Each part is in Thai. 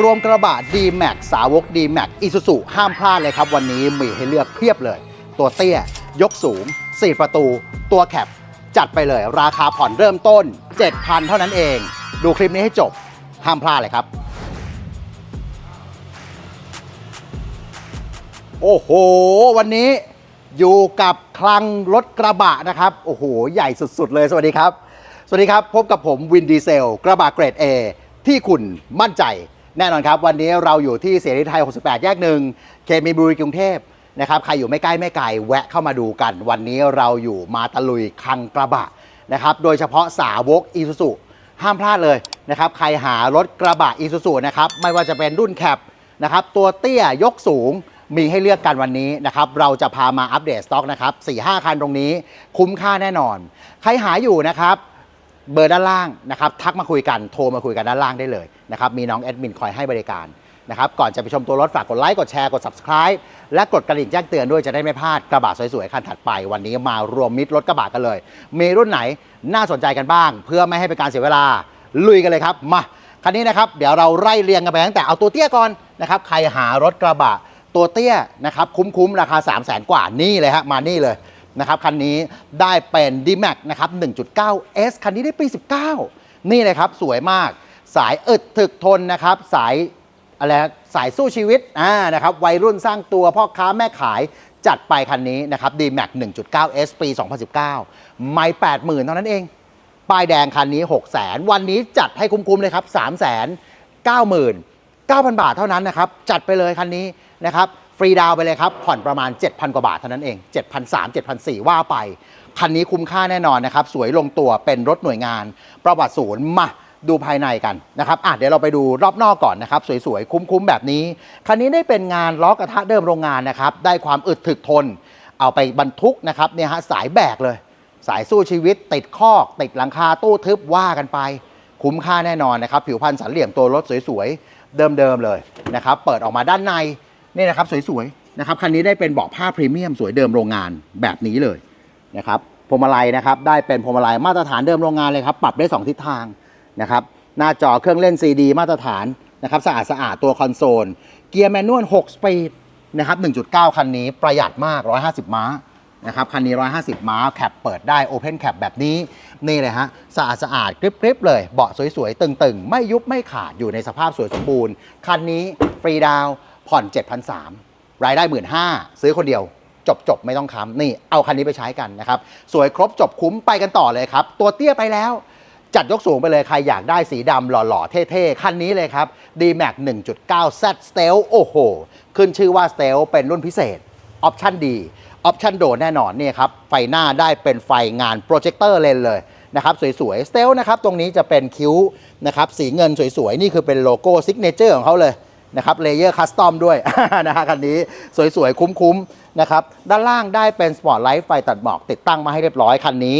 รวมกระบะ D-Max สาวก D-Max Isuzu ห้ามพลาดเลยครับ วันนี้มีให้เลือกเพียบเลย ตัวเตี้ย ยกสูง 4 ประตู ตัวแคปจัดไปเลย ราคาผ่อนเริ่มต้น 7,000 เท่านั้นเอง ดูคลิปนี้ให้จบ ห้ามพลาดเลยครับ โอ้โห วันนี้อยู่กับคลังรถกระบะนะครับ โอ้โห ใหญ่สุดๆเลย สวัสดีครับ สวัสดีครับ พบกับผมวินดีเซล กระบะเกรด A ที่คุณมั่นใจ แน่นอนครับ วันนี้เราอยู่ที่เสรีไทย 68 แยกหนึ่งเคมีบุรีกรุงเทพนะครับใครอยู่ไม่ใกล้ไม่ไกลแวะเข้ามาดูกัน วันนี้เราอยู่มาตะลุยคังกระบะนะครับโดยเฉพาะสาวกอีซูซูห้ามพลาดเลยนะครับใครหารถกระบะอีซูซูนะครับไม่ว่าจะเป็นรุ่นแคปนะครับตัวเตี้ยยกสูงมีให้เลือกกันวันนี้นะครับ เราจะพามาอัปเดตสต็อกนะครับ4 5 คันตรงนี้ คุ้มค่าแน่นอน ใครหาอยู่นะครับ เบอร์ด้านล่างนะครับ ทักมาคุยกัน โทรมาคุยกันด้านล่างได้เลย นะครับมีน้องแอดมินคอยให้บริการนะครับก่อนจะไปชมตัวรถฝากกดไลค์กดแชร์กด subscribe และกดกระดิ่งแจ้งเตือนด้วยจะได้ไม่พลาดกระบะสวยๆคันถัดไป วันนี้มารวมมิตรรถกระบะกันเลย มีรุ่นไหนน่าสนใจกันบ้าง เพื่อไม่ให้เป็นการเสียเวลาลุยกันเลยครับมาคันนี้นะครับเดี๋ยวเราไล่เรียงกันไปตั้งแต่เอาตัวเตี้ยก่อนนะครับใครหารถกระบะตัวเตี้ยนะครับคุ้มๆราคา 3 0 0แสนกว่านี่เลยฮะมานี่เลยนะครับคันนี้ได้เป็น D-Max นะครับ 1.9 S คันนี้ได้ปี 19 นี่เลยครับสวยมาก สายอึดถึกทนนะครับ สายอะไรสายสู้ชีวิตอ่านะครับวัยรุ่นสร้างตัวพ่อค้าแม่ขายจัดไปคันนี้นะครับ D-Max 1.9 S ปี 2019 ไม่80,000 เท่านั้นเอง ป้ายแดงคันนี้ 6 0 0 0 0 0 วันนี้จัดให้คุ้ม ๆ เลยครับ 390,000 9 0 0 0 บาทเท่านั้นนะครับ จัดไปเลยคันนี้นะครับ ฟรีดาวน์ไปเลยครับ ผ่อนประมาณ 7,000 กว่าบาทเท่านั้นเอง 7,300 7,400 ว่าไป คันนี้คุ้มค่าแน่นอนนะครับ สวยลงตัวเป็นรถหน่วยงาน ประวัติศูนย์มา ดูภายในกันนะครับอะเดี๋ยวเราไปดูรอบนอกก่อนนะครับ สวยๆ คุ้มๆ แบบนี้ คันนี้ได้เป็นงานล้อกระทะเดิมโรงงานนะครับ ได้ความอึดถึกทน เอาไปบรรทุกนะครับเนี่ยฮะสายแบกเลย สายสู้ชีวิต ติดคอก ติดหลังคาตู้ทึบว่ากันไป คุ้มค่าแน่นอนนะครับ ผิวพรรณสันเหลี่ยมตัวรถสวยๆ เดิมๆ เลยนะครับ เปิดออกมาด้านในนี่นะครับสวยๆนะครับคันนี้ได้เป็นเบาะผ้าพรีเมียมสวยเดิมโรงงานแบบนี้เลยนะครับพวงมาลัยนะครับได้เป็นพวงมาลัยมาตรฐานเดิมโรงงานเลยครับปรับได้ 2 ทิศทาง นะครับหน้าจอเครื่องเล่น CD มาตรฐานนะครับสะอาดสะอาดๆตัวคอนโซล เกียร์แมนนวล6สปีดนะครับ 1.9 คันนี้ประหยัดมาก 150 ม้านะครับคันนี้ 150 ม้าแคปเปิดได้ Open Cap แบบนี้ นี่เลยฮะสะอาดสะอาดกริบๆเลย เบาะสวยๆ ตึงๆ ไม่ยุบไม่ขาดอยู่ในสภาพสวยสมบูรณ์ คันนี้ฟรีดาวน์ผ่อน 7,300รายได้ 1 5ื่นซื้อคนเดียวจบจบๆไม่ต้องค้ำนี่เอาคันนี้ไปใช้กันนะครับ สวยครบจบคุ้มไปกันต่อเลยครับ ตัวเตี้ยไปแล้ว จัดยกสูงไปเลย ใครอยากได้สีดำหล่อ ๆ เท่ๆ คันนี้เลยครับ D-Max 1.9 Z Stealth โอ้โห ขึ้นชื่อว่า Stealth เป็นรุ่นพิเศษ ออปชั่นดีออปชั่นโดแน่นอนเนี่ยครับ ไฟหน้าได้เป็นไฟงานโปรเจคเตอร์เลนเลยนะครับ สวยๆสเตลนะครับ ตรงนี้จะเป็นคิ้วนะครับ สีเงินสวยๆ นี่คือเป็นโลโก้ซิกเนเจอร์ของเขาเลย นะครับเลเยอร์คัสตอมด้วยนะฮะคันนี้สวยๆ คุ้มๆนะครับด้านล่างได้เป็นสปอร์ตไลท์ไฟตัดหมอกติดตั้งมาให้เรียบร้อยคันนี้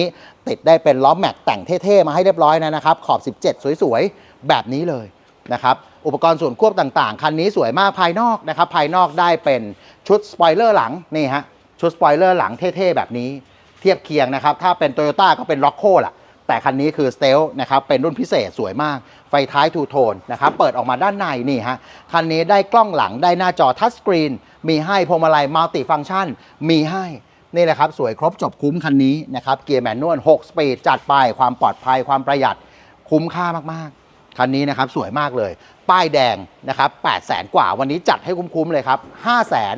ติดได้เป็นล้อแม็กแต่งเท่ๆ มาให้เรียบร้อยนะครับ ขอบ 17 สวยๆ แบบนี้เลยนะครับอุปกรณ์ส่วนควบต่างๆ คันนี้สวยมากภายนอกนะครับภายนอกได้เป็นชุดสปอยเลอร์หลังนี่ฮะชุดสปอยเลอร์หลังเท่ๆ แบบนี้ เทียบเคียงนะครับถ้าเป็น t o y ยต้ก็เป็น r o c โ o ล่ะ แต่คันนี้คือ s t e l นะครับเป็นรุ่นพิเศษสวยมาก ไฟท้ายทูโทนนะครับเปิดออกมาด้านในนี่ฮะคันนี้ได้กล้องหลังได้หน้าจอทัชสกรีนมีให้พวงมาลัยมัลติฟัง c t ชันมีให้นี่แหละครับ สวยครบจบคุ้มคันนี้นะครับเกียร์แมนนวล6สปีดจัดไปความปลอดภัยความประหยัดคุ้มค่ามากๆ คันนี้นะครับสวยมากเลย ป้ายแดงนะครับ8 0 0แสนกว่าวันนี้จัดให้คุ้มๆเลยครับ 5 8 0 0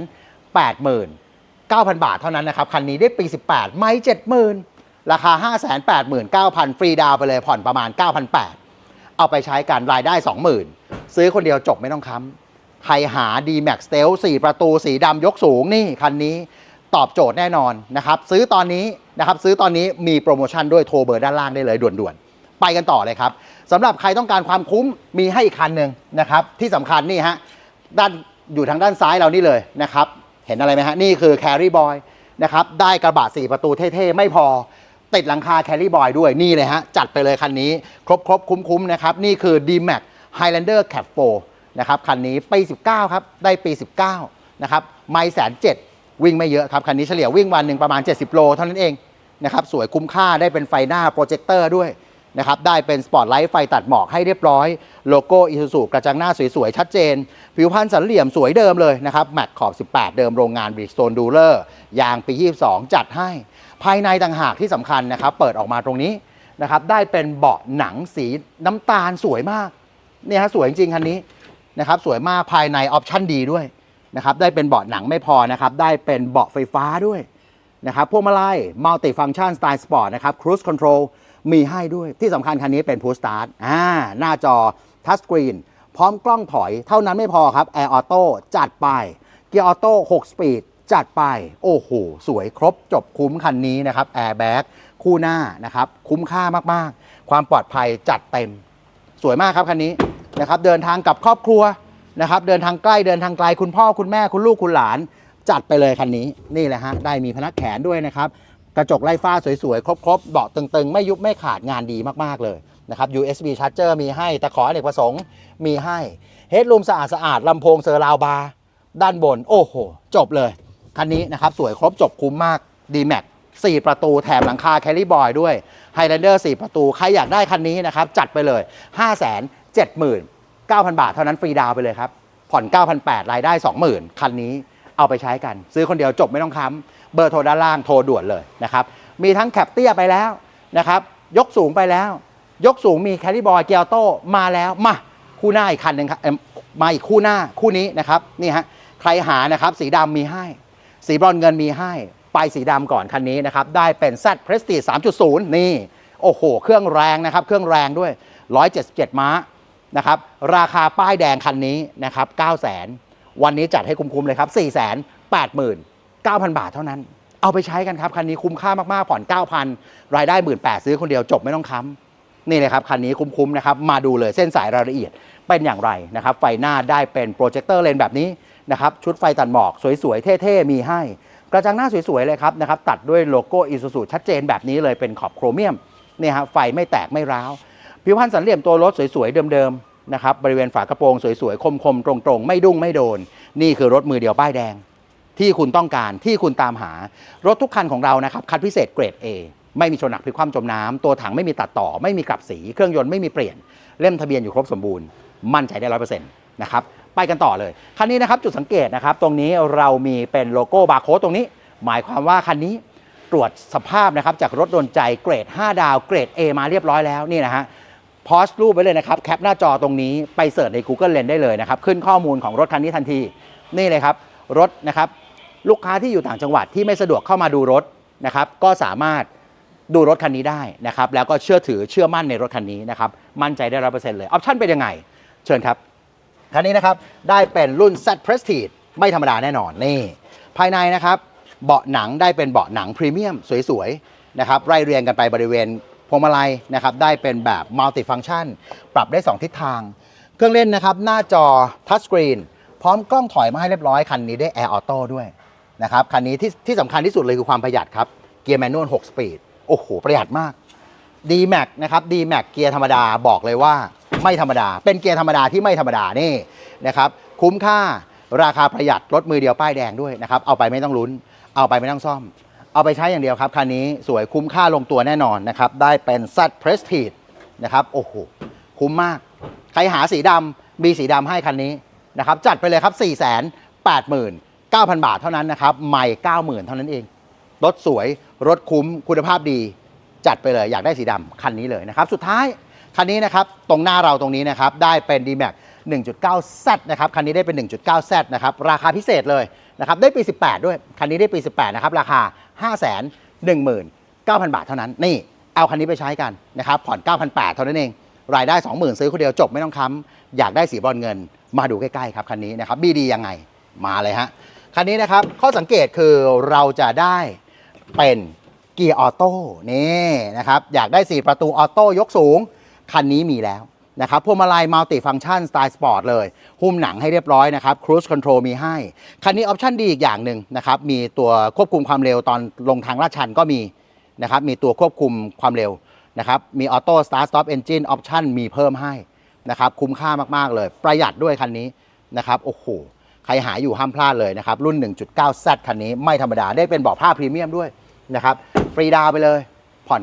0 0 9,000 บาทเท่านั้นนะครับ คันนี้ได้ปี 18 ไม่ 70,000 ราคา 589,000 ฟรีดาวไปเลยผ่อนประมาณ 9,800 เอาไปใช้กันรายได้ 20,000 ซื้อคนเดียวจบไม่ต้องค้ำใครหา D-Max s t e l 4 ประตูสีดำยกสูงนี่คันนี้ตอบโจทย์แน่นอนนะครับ ซื้อตอนนี้นะครับ ซื้อตอนนี้มีโปรโมชั่นด้วยโทรเบอร์ด้านล่างได้เลยด่วนๆ ไปกันต่อเลยครับสำหรับใครต้องการความคุ้มมีให้อีกคันหนึ่งนะครับ ที่สำคัญนี่ฮะด้านอยู่ทางด้านซ้ายเรานี่เลยนะครับ เห็นอะไรไหมฮะ นี่คือ Carry Boy นะครับ ได้กระบะ4ประตูเท่ๆ ไม่พอ ติดหลังคา Carry Boy ด้วยนี่เลยฮะ จัดไปเลยคันนี้ ครบๆคุ้มๆนะครับ นี่คือ D-Max Highlander Cap 4นะครับ คันนี้ปี 19 ครับ ได้ปี 19 นะครับ ไม่แสนเจ็ดวิ่งไม่เยอะครับ คันนี้เฉลี่ยวิ่งวันหนึ่งประมาณ 70 โลเท่านั้นเองนะครับ สวยคุ้มค่าได้เป็นไฟหน้าโปรเจคเตอร์ด้วยนะครับ ได้เป็นสปอตไลท์ไฟตัดหมอกให้เรียบร้อย โลโก้อิซูซูกระจังหน้าสวยๆ ชัดเจน ผิวพรรณสันเหลี่ยมสวยเดิมเลยนะครับ แม็กขอบ 18 เดิมโรงงานบริสโตนดูเลอร์ ยางปี 22 จัดให้ ภายในต่างหากที่สำคัญนะครับ เปิดออกมาตรงนี้นะครับ ได้เป็นเบาะหนังสีน้ำตาลสวยมากเนี่ยฮะสวยจริงๆคันนี้นะครับ สวยมากภายในออปชั่นดีด้วยนะครับได้เป็นเบาะหนังไม่พอนะครับ ได้เป็นเบาะไฟฟ้าด้วยนะครับพวงมาลัยมัลติฟัง c t ชันสไตล์สปอร์ตนะครับครู i คอนโทรลมีให้ด้วยที่สำคัญคันนี้เป็น Push Start อ่าหน้าจอทัชสกรีนพร้อมกล้องถอย เท่านั้นไม่พอครับ Air Auto จัดไป เกียร์ออโต้6สปีด จัดไป โอ้โห สวยครบจบคุ้มคันนี้นะครับ Airbag คู่หน้านะครับ คุ้มค่ามากๆ ความปลอดภัยจัดเต็ม สวยมากครับคันนี้นะครับ เดินทางกับครอบครัวนะครับ เดินทางใกล้เดินทางไกลคุณพ่อคุณแม่คุณลูกคุณหลาน จัดไปเลยคันนี้นี่แหละฮะได้มีพนักแขนด้วยนะครับ กระจกไล่ฟ้าสวยๆ ครบๆเบาะตึงๆ ไม่ยุบไม่ขาดงานดีมากๆเลยนะครับ USB charger มีให้ตะขออเนกประสงค์มีให้เฮดรูมสะอาดๆลำโพงเซอร์ราวบาร์ด้านบน โอ้โห จบเลย คันนี้นะครับสวยครบจบคุ้มมาก d m a x 4 ประตูแถมหลังคาแคล r ี b บอยด้วย Highlander 4ประตู ใครอยากได้คันนี้นะครับ จัดไปเลย 5 7 9 0 0 0 บาท เท่านั้นฟรีดาวไปเลยครับ ผ่อน 9,800รายได้ 20,000 คันนี้เอาไปใช้กัน ซื้อคนเดียวจบไม่ต้องค้ำเบอร์โทรด้านล่างโทรด่วนเลยนะครับ มีทั้งแคปเตี้ยไปแล้วนะครับ ยกสูงไปแล้ว ยกสูงมีแคลิบอยเกียร์โตมาแล้ว มาคู่หน้าอีกคันหนึ่งครับเอิ่มมาอีกคู่หน้าคู่นี้นะครับนี่ฮะใครหานะครับสีดำมีให้ สีบรอนเงินมีให้ไปสีดำก่อนคันนี้นะครับ ได้เป็น Z Prestige 3.0 นี่ โอ้โห เครื่องแรงนะครับ เครื่องแรงด้วย 177 ม้านะครับ ราคาป้ายแดงคันนี้นะครับ 900,000 วันนี้จัดให้คุ้มๆเลยครับ 489,000 บาทเท่านั้น เอาไปใช้กันครับ คันนี้คุ้มค่ามากๆ ผ่อน 9,000 รายได้ 18,000 ซื้อคนเดียวจบไม่ต้องค้ำนี่เลยครับคันนี้คุ้มๆนะครับมาดูเลยเส้นสายรายละเอียดเป็นอย่างไรนะครับ ไฟหน้าได้เป็นโปรเจคเตอร์เลนแบบนี้ นะครับชุดไฟตัดหมอกสวยๆ เท่ๆ มีให้ กระจังหน้าสวยๆ เลยครับนะครับตัดด้วยโลโก้อิซูซูชัดเจนแบบนี้เลยเป็นขอบโครเมียมเนี่ยฮะไฟไม่แตกไม่ร้าว ผิวพรรณสันเหลี่ยมตัวรถสวยๆ เดิมๆนะครับบริเวณฝากระโปรงสวยๆ คมๆ ตรงๆ ไม่ดุ้งไม่โดน นี่คือรถมือเดียวป้ายแดง ที่คุณต้องการที่คุณตามหารถทุกคันของเรานะครับคัดพิเศษเกรด A ไม่มีชนหนักพลิกคว่ำจมน้ำตัวถังไม่มีตัดต่อ ไม่มีกลับสี เครื่องยนต์ไม่มีเปลี่ยน เล่มทะเบียนอยู่ครบสมบูรณ์ มั่นใจได้ร้อยเปอร์เซ็นต์นะครับ ไปกันต่อเลย คันนี้นะครับจุดสังเกตนะครับ ตรงนี้เรามีเป็นโลโก้บาร์โค้ดตรงนี้ หมายความว่าคันนี้ตรวจสภาพนะครับจากรถโดนใจเกรด 5 ดาวเกรด A มาเรียบร้อยแล้วนี่นะฮะพอสรูปไว้เลยนะครับแคปหน้าจอตรงนี้ไปเสิร์ชใน Google Lens ได้เลยนะครับขึ้นข้อมูลของรถคันนี้ทันที นี่เลยครับรถนะครับลูกค้าที่อยู่ต่างจังหวัดที่ไม่สะดวกเข้ามาดูรถนะครับก็สามารถดูรถคันนี้ได้นะครับแล้วก็เชื่อถือเชื่อมั่นในรถคันนี้นะครับมั่นใจได้ร้อยเปอร์เซ็นต์เลยออปชั่นเป็นยังไง เชิญครับ คันนี้นะครับ ได้เป็นรุ่น Z Prestige ไม่ธรรมดาแน่นอนนี่ ภายในนะครับ เบาะหนังได้เป็นเบาะหนังพรีเมียมสวยๆนะครับไล่เรียงกันไปบริเวณพวงมาลัยนะครับได้เป็นแบบมัลติฟังชันปรับได้ 2 ทิศทาง เครื่องเล่นนะครับ หน้าจอทัชสกรีนพร้อมกล้องถอยมาให้เรียบร้อย คันนี้ได้ Air Auto ด้วยนะครับคันนี้ที่ที่สำคัญที่สุดเลยคือความประหยัดครับเกียร์แมนนวล6สปีดโอ้โห ประหยัดมาก D-Max นะครับ D-Max เกียร์ธรรมดาบอกเลยว่า ไม่ธรรมดา เป็นเกียร์ธรรมดาที่ไม่ธรรมดานี่นะครับคุ้มค่าราคาประหยัดรถมือเดียวป้ายแดงด้วยนะครับเอาไปไม่ต้องลุ้น เอาไปไม่ต้องซ่อม เอาไปใช้อย่างเดียวครับคันนี้สวยคุ้มค่าลงตัวแน่นอนนะครับได้เป็น Z Prestige นะครับโอ้โหคุ้มมากใครหาสีดำมีสีดำให้คันนี้นะครับจัดไปเลยครับ 4 8 9 0 0 0 บาทเท่านั้นนะครับใหม่ 90,000 เท่านั้นเอง รถสวย รถคุ้ม คุณภาพดี จัดไปเลย อยากได้สีดำคันนี้เลยนะครับ สุดท้าย คันนี้นะครับตรงหน้าเราตรงนี้นะครับได้เป็น D-Max 1.9Z นะครับคันนี้ได้เป็น 1.9Z นะครับราคาพิเศษเลยนะครับได้ปี 18 ด้วยคันนี้ได้ปี 18 นะครับราคา 519,000 บาทเท่านั้นนี่เอาคันนี้ไปใช้กันนะครับผ่อน 9,800 เท่านั้นเอง รายได้ 20,000 ซื้อคนเดียวจบไม่ต้องค้ำอยากได้สีบอลเงิน มาดูใกล้ๆครับคันนี้นะครับบีดียังไงมาเลยฮะคันนี้นะครับข้อสังเกตคือเราจะได้เป็นเกียร์ออโต้นี่นะครับอยากได้ 4 ประตูออโต้ยกสูง คันนี้มีแล้วนะครับพวงมาลัยมัลติฟัง c t ชันสไตล์สปอร์ตเลย หุ้มหนังให้เรียบร้อยนะครับครู i คอนโทรลมีให้ คันนี้ออปชั่นดีอีกอย่างหนึ่งนะครับ มีตัวควบคุมความเร็วตอนลงทางลาดชันก็มีนะครับ มีตัวควบคุมความเร็วนะครับ มีออโต้สตาร์ทสต็อปเอนจินออปชั่นมีเพิ่มให้นะครับ คุ้มค่ามาก ๆ เลย ประหยัดด้วยคันนี้นะครับ โอ้โห ใครหาอยู่ห้ามพลาดเลยนะครับ รุ่น 1.9Z คันนี้ไม่ธรรมดา ได้เป็นเบาะผ้าพรีเมียมด้วยนะครับ ฟรีดาวไปเลย ผ่อน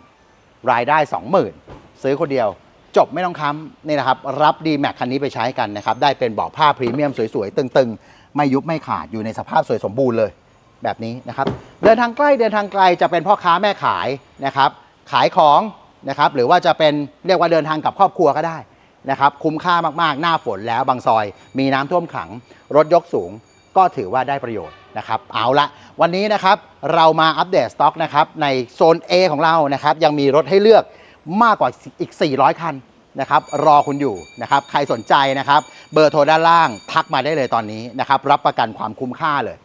9,800รายได้ 20,000 ซื้อคนเดียว จบไม่ต้องค้ำนี่นะครับ รับดีแม็กคันนี้ไปใช้กันนะครับ ได้เป็นเบาะผ้าพรีเมียมสวยๆ ตึงๆ ไม่ยุบไม่ขาดอยู่ในสภาพสวยสมบูรณ์เลยแบบนี้นะครับ เดินทางใกล้เดินทางไกลจะเป็นพ่อค้าแม่ขายนะครับ ขายของนะครับ หรือว่าจะเป็นเรียกว่าเดินทางกับครอบครัวก็ได้นะครับ คุ้มค่ามากๆ หน้าฝนแล้วบางซอย มีน้ำท่วมขัง รถยกสูงก็ถือว่าได้ประโยชน์นะครับ เอาละวันนี้นะครับเรามาอัปเดตสต็อกนะครับในโซน A ของเรานะครับ ยังมีรถให้เลือก มากกว่าอีก 400 คันนะครับรอคุณอยู่นะครับใครสนใจนะครับ เบอร์โทรด้านล่างทักมาได้เลยตอนนี้นะครับรับประกันความคุ้มค่าเลย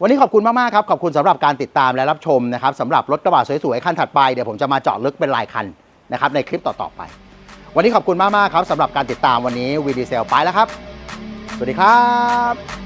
วันนี้ขอบคุณมากๆครับขอบคุณสำหรับการติดตามและรับชมนะครับสำหรับรถกระบะสวยๆคันถัดไปเดี๋ยวผมจะมาเจาะลึกเป็นรายคันนะครับในคลิปต่อๆไป วันนี้ขอบคุณมากๆครับสำหรับการติดตามวันนี้วีดีเซลไปแล้วครับ สวัสดีครับ